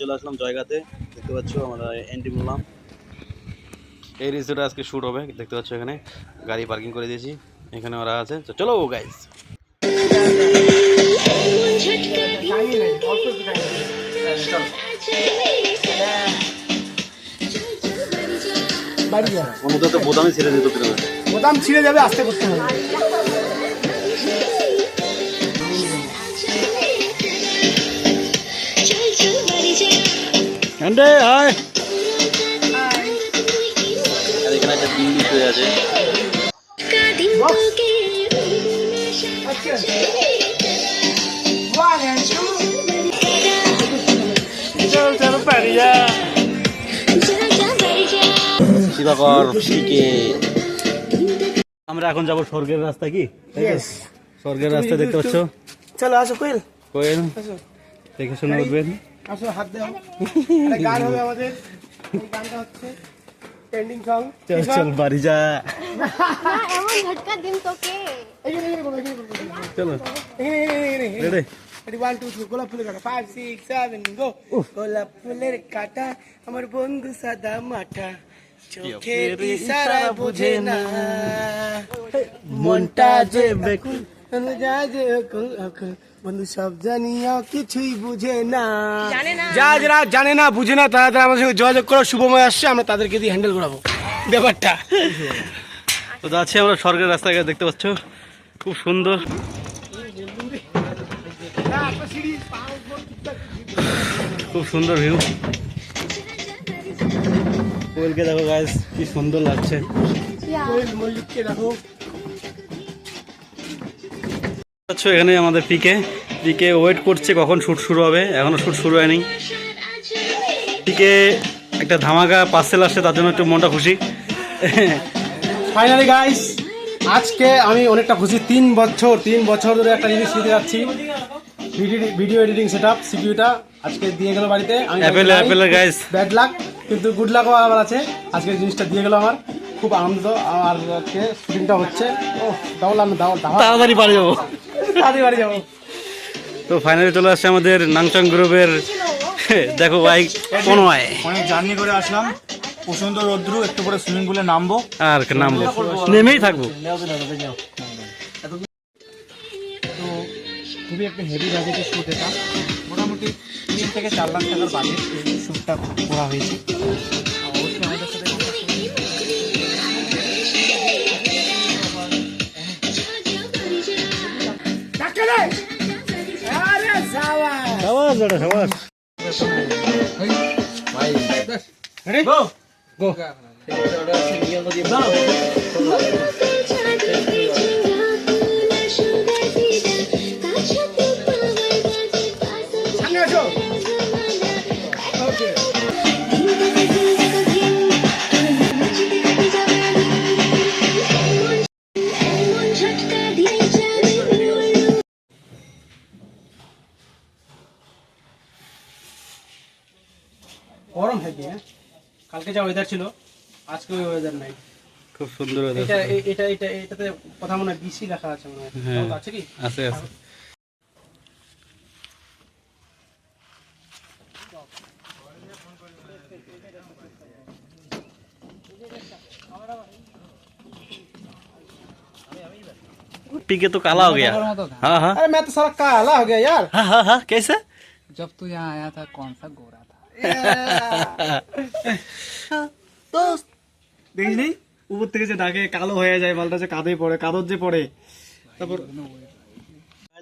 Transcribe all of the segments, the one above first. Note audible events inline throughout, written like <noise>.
চলে আসলাম দেখতে আমরা আজকে শ্যুট হবে, দেখতে পাচ্ছ এখানে। গাড়ি পার্কিং করে দিয়েছি, এখানে ওরা আছে। তো চলো গাইস বাড়ি যা ওর তো বোতামই ছেড়ে দিত বোতাম ছিঁড়ে যাবে আস্তে করতে হবে। এন্ডে হাই এখানে একটা বিল্ডিং শুয়ে আছে। শিবাকর পিকে আমরা এখন যাব স্বর্গের রাস্তা কি স্বর্গের রাস্তা দেখতে পাচ্ছ চলো আসো কোয়েল কোয়েল আসো দেখে শুনে উঠবেন আসো হাত দাও গান হবে আমাদের গানটা হচ্ছে ট্রেন্ডিং সং চল চল বাড়ি যা এমন ঝটকা দিন তোকে এখানে এখানে করো এখানে করো চলো এখানে এখানে এখানে এখানে ready ready one two three গোলাপ ফুলের কাটা ফাইভ সিক্স সেভেন গো গোলাপ ফুলের কাটা আমার বন্ধু সাদা মাঠা চোখের ইশারা বুঝে না। মনটা যে বেকুল যা যে অকুল অকুল বন্ধু সব জানিও কিছুই বুঝে না। যা যারা জানে না বুঝে না তারা তারা আমাদের সঙ্গে যোগাযোগ করো শুভময় আসছে আমরা তাদেরকে দিয়ে হ্যান্ডেল করাবো। ব্যাপারটা। তো যাচ্ছি আমরা স্বর্গের রাস্তায় দেখতে পাচ্ছ। খুব সুন্দর। খুব সুন্দর ভিউ। কোয়েলকে দেখো গাইস কি সুন্দর লাগছে। কোয়েল মল্লিককে দেখো পাচ্ছ এখানে আমাদের পিকে পিকে ওয়েট করছে কখন শ্যুট শুরু হবে এখনও শ্যুট শুরু হয়নি। পিকে একটা ধামাকা পার্সেল আসছে তার জন্য একটু মনটা খুশি। ফাইনালি গাইস আজকে আমি অনেকটা খুশি। তিন বছর তিন বছর ধরে একটা জিনিস শিখতে যাচ্ছি। ভিডিও এডিটিং সেট আপ সিপিউটা আজকে দিয়ে গেল বাড়িতে। Apple এর guys। ব্যাড লাক কিন্তু গুড লাকও আমার আছে। আজকে জিনিসটা দিয়ে গেল আমার। খুব আনন্দ আর আজকে শুটিংটা হচ্ছে। ও দাওয়াল আমি দাওয়াল তাড়াতাড়ি বাড়ি যাব। তাড়াতাড়ি বাড়ি যাব। তো ফাইনালি চলে আসছে আমাদের নাংচং গ্রুপের দেখো বাইক পনয়। অনেক জার্নি করে আসলাম। প্রচণ্ড রোদ্রু একটু পরে সুইমিং পুলে নামবো। আর নামবো? নেমেই থাকব। তো খুবই একটা হেভি বাজেটের শ্যুট এটা। মোটামুটি তিন থেকে চার লাখ টাকার বাজেট এই শ্যুটটা করা হয়েছে। অবশ্যই আমাদের সাথে সাবাস দাদা সাবাস রেডি? গো গো গরম হেভি হ্যাঁ কালকে যা ওয়েদার ছিল আজকে ওই ওয়েদার নাই খুব সুন্দর এটা এ- এটা এটা এটাতে কথা মনে হয় বিসি লেখা আছে মনে হয় হ্যাঁ। তাও আছে কি আছে আছে पीके तो काला हो गया हाँ हाँ अरे मैं तो सारा काला हो गया यार हाँ हाँ हाँ कैसे जब तू यहाँ आया था कौन सा गोरा था <laughs> উপর থেকে যে ডাকে কালো হয়ে যায় মালটা যে কাঁধে পড়ে কাদর যে পড়ে। তারপর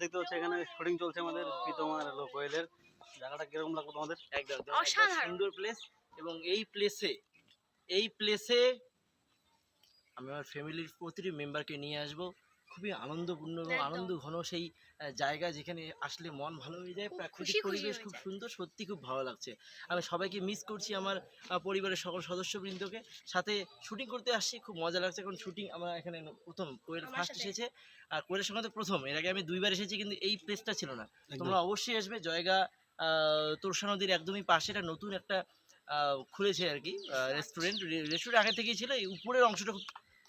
দেখতে পাচ্ছি এখানে শুটিং চলছে আমাদের প্রীতমার হলো কোয়েলের জায়গাটা কীরকম লাগল তোমাদের? একদম সুন্দর প্লেস এবং এই প্লেসে এই প্লেসে আমি আমার ফ্যামিলির প্রতিটি মেম্বারকে নিয়ে আসব। খুবই আনন্দপূর্ণ এবং আনন্দ ঘন সেই জায়গা যেখানে আসলে মন ভালো হয়ে যায় প্রাকৃতিক পরিবেশ খুব সুন্দর সত্যি খুব ভালো লাগছে। আমি সবাইকে মিস করছি আমার পরিবারের সকল সদস্যবৃন্দকে। সাথে শুটিং করতে আসছি খুব মজা লাগছে কারণ শুটিং আমরা এখানে প্রথম কোয়েল ফার্স্ট এসেছে। আর কোয়েলের সঙ্গে তো প্রথম এর আগে আমি দুইবার এসেছি কিন্তু এই প্লেসটা ছিল না। তোমরা অবশ্যই আসবে জয়গা আহ, তোরসা নদীর একদমই পাশে একটা নতুন একটা আহ, খুলেছে আর কি রেস্টুরেন্ট রেস্টুরেন্ট আগে থেকেই ছিল এই উপরের অংশটা খুব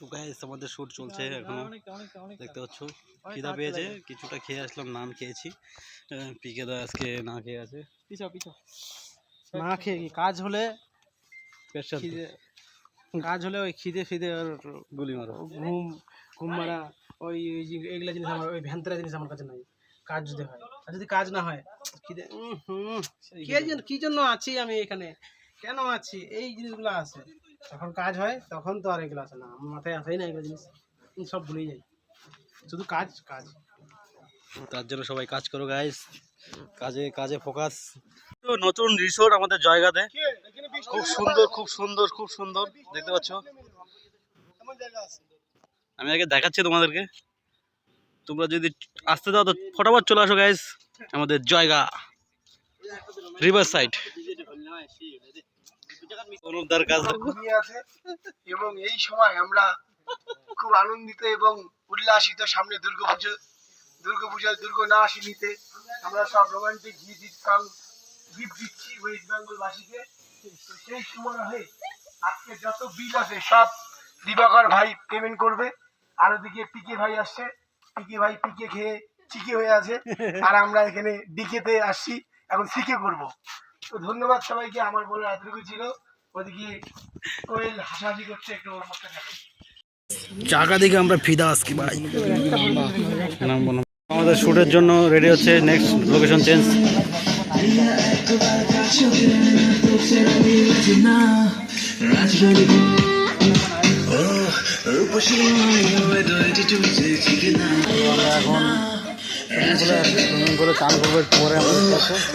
তো গাইস আমাদের শুট চলছে এখনও। দেখতে পাচ্ছ? খিদা পেয়েছে কিছুটা খেয়ে আসলাম নান খেয়েছি। পিকে দা আজকে না খেয়ে আছে। পিছাও পিছাও। না খেয়ে কি? কাজ হলে খিদে কাজ হলে ওই খিদে ফিদে আর গুলি মারো। ঘুম ঘুম মারা ওই এগুলা জিনিস আমার ওই ভ্যান্তরা জিনিস আমার কাছে নাই। কাজ যদি হয়। আর যদি কাজ না হয় খিদে কি জন্য কি জন্য আছি আমি এখানে? কেন আছি? এই জিনিসগুলো আছে। যখন কাজ হয়, তখন তো আর এগুলো আসে না। আমার মাথায় আসেই না এগুলো জিনিস। সব ভুলেই যাই। শুধু কাজ কাজ। তার জন্য সবাই কাজ করো গাইস কাজে কাজে ফোকাস তো নতুন রিসোর্ট আমাদের জায়গাতে। খুব সুন্দর খুব সুন্দর খুব সুন্দর। দেখতে পাচ্ছ? আমি আগে দেখাচ্ছি তোমাদেরকে। তোমরা যদি আসতে দাও তো ফটাফট চলে আসো গাইস আমাদের জায়গা। রিভার সাইড অনুপদার কাজ আছে এবং এই সময় আমরা খুব আনন্দিত এবং উল্লাসিত সামনে দুর্গাপুজো দুর্গ না আসিনিতে আমরা সব রোমান্টিক গিফট দিচ্ছি ওয়েস্ট বেঙ্গল বাসীকে। তো সেই সময় হয়ে আজকে যত বিল আছে সব দিবাকর ভাই পেমেন্ট করবে। আর ওদিকে পিকে ভাই আসছে। পিকে ভাই পিকে খেয়ে চিকে হয়ে আছে। আর আমরা এখানে ডিকেতে আসছি। এখন সিকে করব। তো ধন্যবাদ সবাইকে আমার বলে এতটুকু ছিল। ওদিকে কোয়েল হাসাহাসি করছে একটু ওর দেখো। জায়গা দিকে আমরা ফিদা আজকে ভাই। আমাদের শুটের জন্য রেডি হচ্ছে নেক্সট লোকেশন চেঞ্জ রাজবাড়ি চলছে চিকিনা সুইমিং করে চান করবে পরে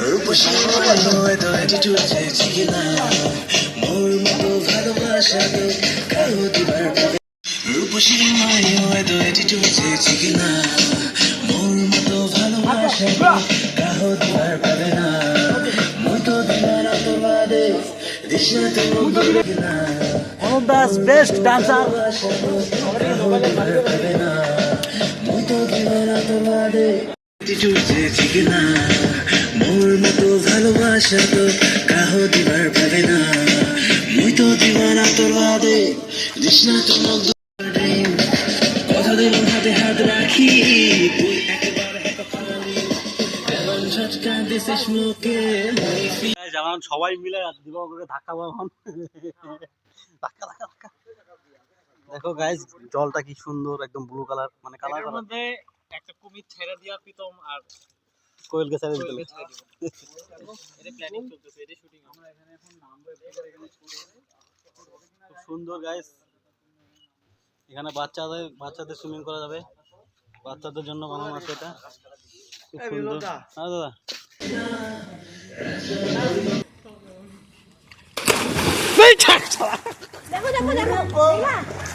রূপসী দোয়েটি চলছে চিকিনা না মোর মতো ভালোবাসা তো কাহো দিবার পাবে না। মুই তো দিবানা তোর বাদে দিস না তো মুগ্ধ কথা দিলাম হাতে হাত রাখি। তুই সবাই মিলে দিবাকরকে ধাক্কা পাবন ধাক্কা ধাক্কা ধাক্কা। দেখো গাইজ জলটা কি সুন্দর একদম ব্লু কালার মানে কালার মধ্যে একটা কুমির ছেড়ে দিয়া প্রীতম আর কোয়েলকে ছেড়ে দিতে এটা প্ল্যানিং চলতেছে এটা শুটিং আমরা এখানে এখন নামবো এখানে খুব সুন্দর গাইস এখানে বাচ্চাদের বাচ্চাদের সুইমিং করা যাবে। বাচ্চাদের জন্য বানানো আছে এটা। খুব সুন্দর। হ্যাঁ দাদা। দেখো দেখো দেখো।